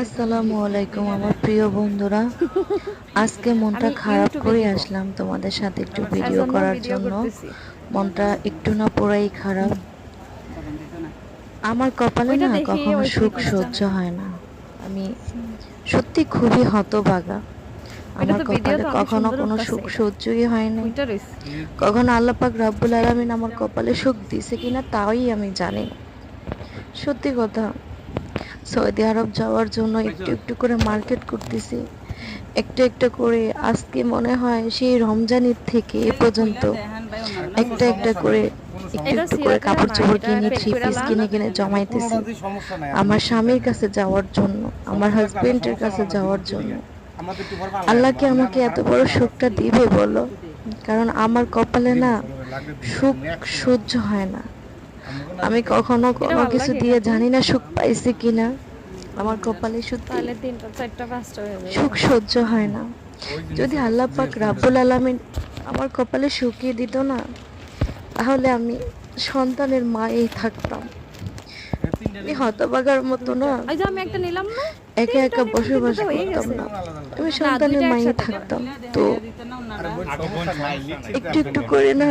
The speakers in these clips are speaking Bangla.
আসসালামু আলাইকুম আমার প্রিয় বন্ধুরা। আজকে মনটা খারাপ করে আসলাম তোমাদের সাথে একটু ভিডিও করার জন্য। মনটা একটু না পুরাই খারাপ। আমার কপালে না কখনো সুখ সহ্য হয় না। আমি সত্যি খুবই হতবাগা আমার কপালে কখনো কোনো সুখ সহ্যই হয় না। কখনো আল্লাহ পাক রাব্বুল আলামিন আমার কপালে সুখ দিছে কিনা তাই আমি জানি না। সত্যি কথা সৌদি আরব যাওয়ার জন্য একটু একটু করে মার্কেট করতেছি। একটু একটু করে আজকে মনে হয় সেই রমজানের থেকে এ পর্যন্ত একটা একটা করে একটু একটু করে কাপড় চোপড় কিনে থ্রি পিস কিনে কিনে জমাইতেছি। আমার স্বামীর কাছে যাওয়ার জন্য আমার হাজবেন্ডের কাছে যাওয়ার জন্য। আল্লাহকে আমাকে এত বড় সুখটা দিবে বলো কারণ আমার কপালে না সুখ সহ্য হয় না। আমি কখনো কোনো কিছু দিয়ে জানি না সুখ পাইছি কিনা। আমার কপালে সত্যি তাহলে তিনটা চারটা পাঁচটা হয়ে যাবে। সুখ সহ্য হয় না। যদি আল্লাহ পাক রাব্বুল আলামিন আমার কপালে শুকিয়ে দিত না তাহলে আমি সন্তানের মায়েই থাকতাম। আমি হতবাগার মতো না। ওই যে আমি একটা নিলাম না? একা একা বসবাস তো হয়ে করতাম না। আমি সন্তানের মায়েই থাকতাম। তো একটু একটু করে না।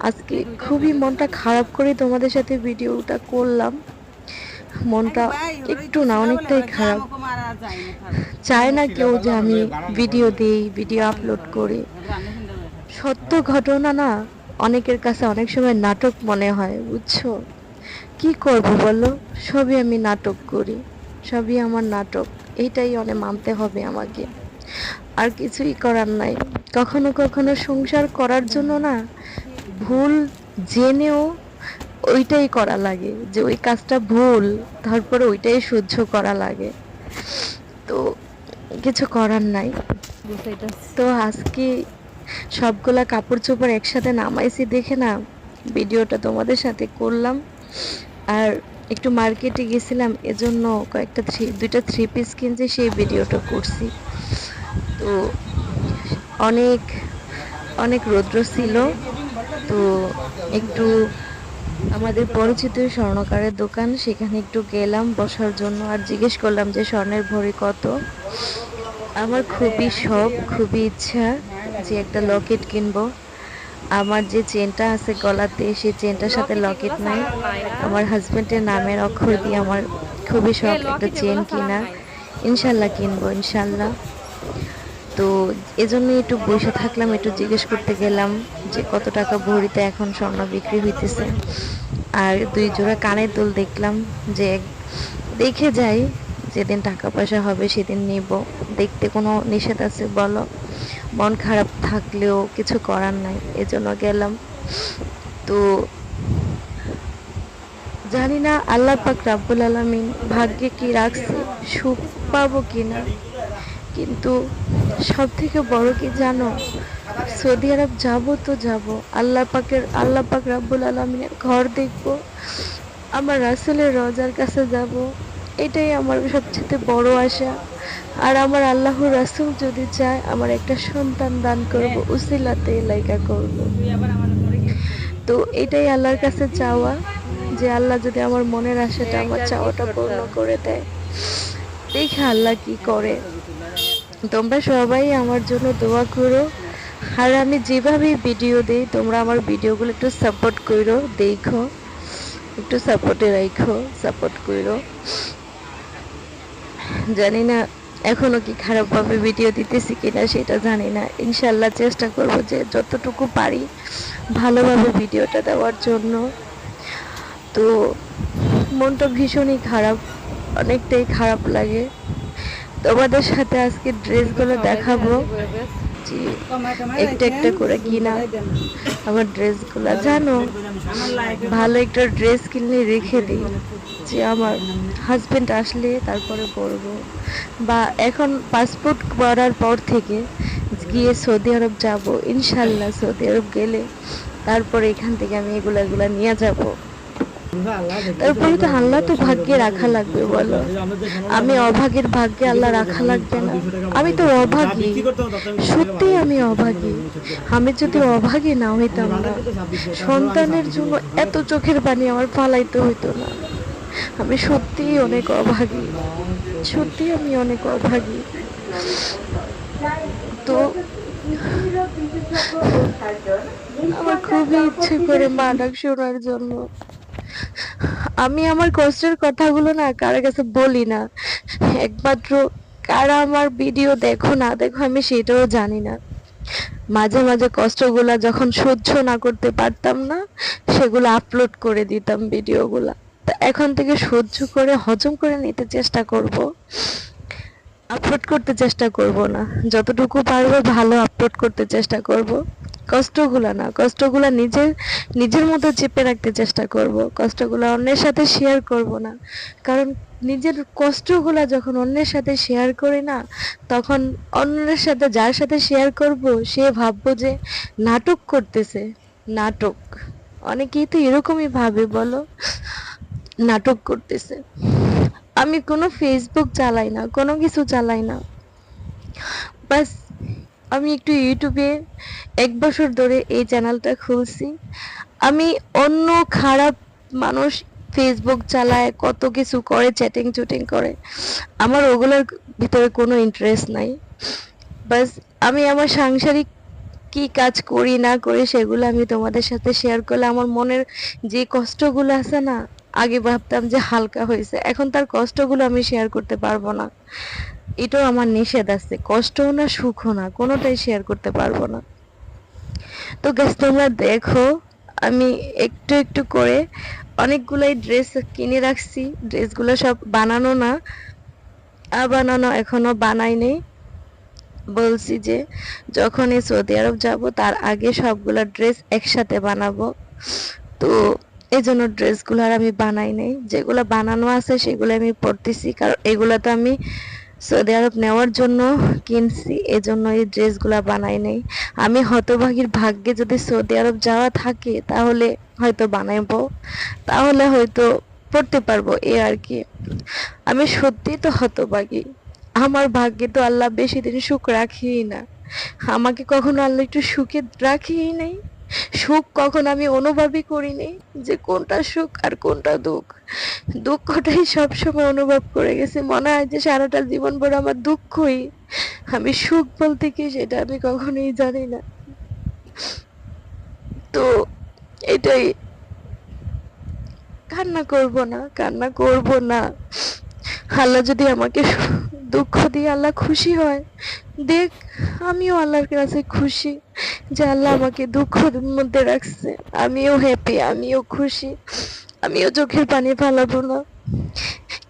আজকে খুবই মনটা খারাপ করে তোমাদের সাথে ভিডিওটা করলাম। মনটা একটু না অনেকটাই খারাপ। চায় না কেউ যে আমি ভিডিও দিই ভিডিও আপলোড করি। সত্য ঘটনা না অনেকের কাছে অনেক সময় নাটক মনে হয় বুঝছ? কি করব বলো? সবই আমি নাটক করি সবই আমার নাটক। এইটাই অনেক মানতে হবে আমাকে। আর কিছুই করার নাই। কখনো কখনো সংসার করার জন্য না ভুল জেনেও ওইটাই করা লাগে, যে ওই কাজটা ভুল, তারপরে ওইটাই সহ্য করা লাগে। তো কিছু করার নাই। তো আজকে সবগুলা কাপড় চোপড় একসাথে নামাইছি দেখে না ভিডিওটা তোমাদের সাথে করলাম। আর একটু মার্কেটে গেছিলাম, এজন্য কয়েকটা থ্রি, দুইটা থ্রি পিস কিনছি, সেই ভিডিওটা করছি। তো অনেক অনেক রৌদ্র ছিল। তো একটু আমাদের পরিচিত স্বর্ণকারের দোকান সেখানে একটু গেলাম বসার জন্য আর জিজ্ঞেস করলাম যে স্বর্ণের ভরি কত। আমার খুবই শখ খুবই ইচ্ছা যে একটা লকেট কিনবো। আমার যে চেনটা আছে গলাতে সেই চেনটার সাথে লকেট নাই। আমার হাজব্যান্ডের নামের অক্ষর দিয়ে আমার খুবই শখ একটা চেন কিনা ইনশাল্লাহ কিনবো ইনশাল্লাহ। তো এজন্যই একটু বসে থাকলাম, একটু জিজ্ঞেস করতে গেলাম যে কত টাকা ভরিতে এখন স্বর্ণ বিক্রি হইতেছে। আর দুই জোড়া কানের দুল দেখলাম যে দেখে যাই যেদিন টাকা পয়সা হবে সেদিন নিব। দেখতে কোনো নিষেধ আছে বলো? মন খারাপ থাকলেও কিছু করার নাই, এজন্য গেলাম। তো জানি না আল্লাহ পাক রাব্বুল আলামিন ভাগ্যে কি রাখছে, সুখ পাবো কিনা। কিন্তু সব থেকে বড় কি জানো? সৌদি আরব যাব তো যাব। আল্লাহ পাকের আল্লাহ পাক রাব্বুল আলমিনের ঘর দেখব। আমার রাসুলের রজার কাছে যাব। এটাই আমার সবচেয়ে বড় আশা। আর আমার আল্লাহ রাসুল যদি চায়, আমার একটা সন্তান দান করব উসিলাতে লাইকা করব। তো এটাই আল্লাহর কাছে চাওয়া, যে আল্লাহ যদি আমার মনের আশাটা, আমার চাওয়াটা পূর্ণ করে দেয়। দেখে আল্লাহ কি করে। তোমরা সবাই আমার জন্য দোয়া করো। আর আমি যেভাবে ভিডিও দিই, তোমরা আমার ভিডিওগুলো একটু সাপোর্ট করো, দেখো। একটু সাপোর্টে রাখো সাপোর্ট করো। জানি না এখনও কি খারাপভাবে ভিডিও দিতেছি কিনা, সেটা জানি না। ইনশাল্লাহ চেষ্টা করব যে যতটুকু পারি ভালোভাবে ভিডিওটা দেওয়ার জন্য। তো মনটা ভীষণই খারাপ, অনেকটাই খারাপ লাগে। তোমাদের সাথে আজকে ড্রেসগুলো দেখাবো। একটা একটা করে কিনা। আমার ড্রেসগুলো জানো ভালো একটা ড্রেস কিনে রেখে দিই। যে আমার হাজবেন্ড আসলে তারপরে পরবো। বা এখন পাসপোর্ট করার পর থেকে গিয়ে সৌদি আরব যাব। ইনশাল্লাহ সৌদি আরব গেলে তারপরে এখান থেকে আমি এগুলা এগুলা নিয়ে যাব। তারপরে তো আল্লাহ তো ভাগ্যে রাখা লাগবে, বলো। আমি অভাগের ভাগ্যে আল্লাহ রাখা লাগবে না। আমি তো অভাগী। সত্যি আমি অভাগী। আমি যদি অভাগী না হইতাম না, সন্তানের জন্য এত চোখের পানি আমার ফালাইতে হইতো না। আমি সত্যিই অনেক অভাগী। সত্যি আমি অনেক অভাগী। তো, আমার খুবই ইচ্ছে করে মা ডাক শোনার জন্য আমি আমার কষ্টের কথাগুলো না কারও কাছে বলি না। একমাত্র কারা আমার ভিডিও দেখো না দেখো, আমি সেটাও জানি না। মাঝে মাঝে কষ্টগুলা যখন সহ্য না করতে পারতাম না, সেগুলো আপলোড করে দিতাম ভিডিওগুলা। তা এখন থেকে সহ্য করে, হজম করে নিতে চেষ্টা করব। আপলোড করতে চেষ্টা করব না। যতটুকু পারব ভালো আপলোড করতে চেষ্টা করব। কষ্টগুলা না, কষ্টগুলা নিজের নিজের মতো চেপে রাখতে চেষ্টা করব। কষ্টগুলো অন্যের সাথে শেয়ার করব না। কারণ নিজের কষ্টগুলা যখন অন্যের সাথে শেয়ার করি না, তখন অন্যের সাথে যার সাথে শেয়ার করব, সে ভাববো যে নাটক করতেছে। নাটক। অনেকেই তো এরকমই ভাবে, বলো? নাটক করতেছে। আমি কোনো ফেসবুক চালাই না, কোনো কিছু চালাই না। বাস আমি একটু ইউটিউবে এক বছর ধরে এই চ্যানেলটা খুলছি। আমি অন্য খারাপ মানুষ ফেসবুক চালায়, কত কিছু করে চ্যাটিং চুটিং করে। আমার ওগুলোর ভিতরে কোনো ইন্টারেস্ট নাই। বাস আমি আমার সাংসারিক কি কাজ করি, না করি, সেগুলো আমি তোমাদের সাথে শেয়ার করলে আমার মনের যে কষ্টগুলো আছে না, আগে ভাবতাম যে হালকা হয়েছে। এখন তার কষ্টগুলো আমি শেয়ার করতে পারব না। এটাও আমার নিষেধ আছে। কষ্টও না, সুখও না, কোনোটাই শেয়ার করতে পারব না। তো গ্যাস তোমরা দেখো, আমি একটু একটু করে অনেকগুলাই ড্রেস কিনে রাখছি। ড্রেসগুলো সব বানানো না, আর বানানো এখনও বানাই নেই। বলছি যে, যখনই সৌদি আরব যাব, তার আগে সবগুলো ড্রেস একসাথে বানাবো। তো এই জন্য ড্রেসগুলো আর আমি বানাই নাই। যেগুলো বানানো আছে, সেগুলো আমি পরতেছি, কারণ এগুলো তো আমি সৌদি আরব নেওয়ার জন্য কিনছি, এজন্য এই ড্রেসগুলো বানাই নাই। আমি হতভাগীর ভাগ্যে যদি সৌদি আরব যাওয়া থাকে, তাহলে হয়তো বানাইবো। তাহলে হয়তো পড়তে পারব, এ আর কি। আমি সত্যি তো হতভাগী। আমার ভাগ্যে তো আল্লাহ বেশি দিন সুখ রাখিই না। আমাকে কখনো আল্লাহ একটু সুখে রাখিই নাই। সুখ কখন আমি অনুভবই করিনি যে কোনটা সুখ আর কোনটা দুঃখ। দুঃখটাই সবসময় অনুভব করে গেছে। মনে হয় যে সারাটা জীবন ভরে আমার দুঃখই। আমি সুখ বলতে কি সেটা আমি কখনোই জানি না। তো এটাই। কান্না করব না, কান্না করব না। আল্লাহ যদি আমাকে দুঃখ দিয়ে আল্লাহ খুশি হয়, দেখ, আমিও আল্লাহর কাছে খুশি। যে আল্লাহ আমাকে দুঃখের মধ্যে রাখছে। আমিও হ্যাপি আমিও খুশি, আমিও চোখের পানি ফালাবো না।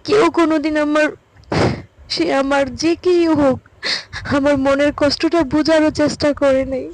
কেউ কোনোদিন আমার, সে আমার যে কেই হোক, আমার মনের কষ্টটা বোঝারও চেষ্টা করে নাই।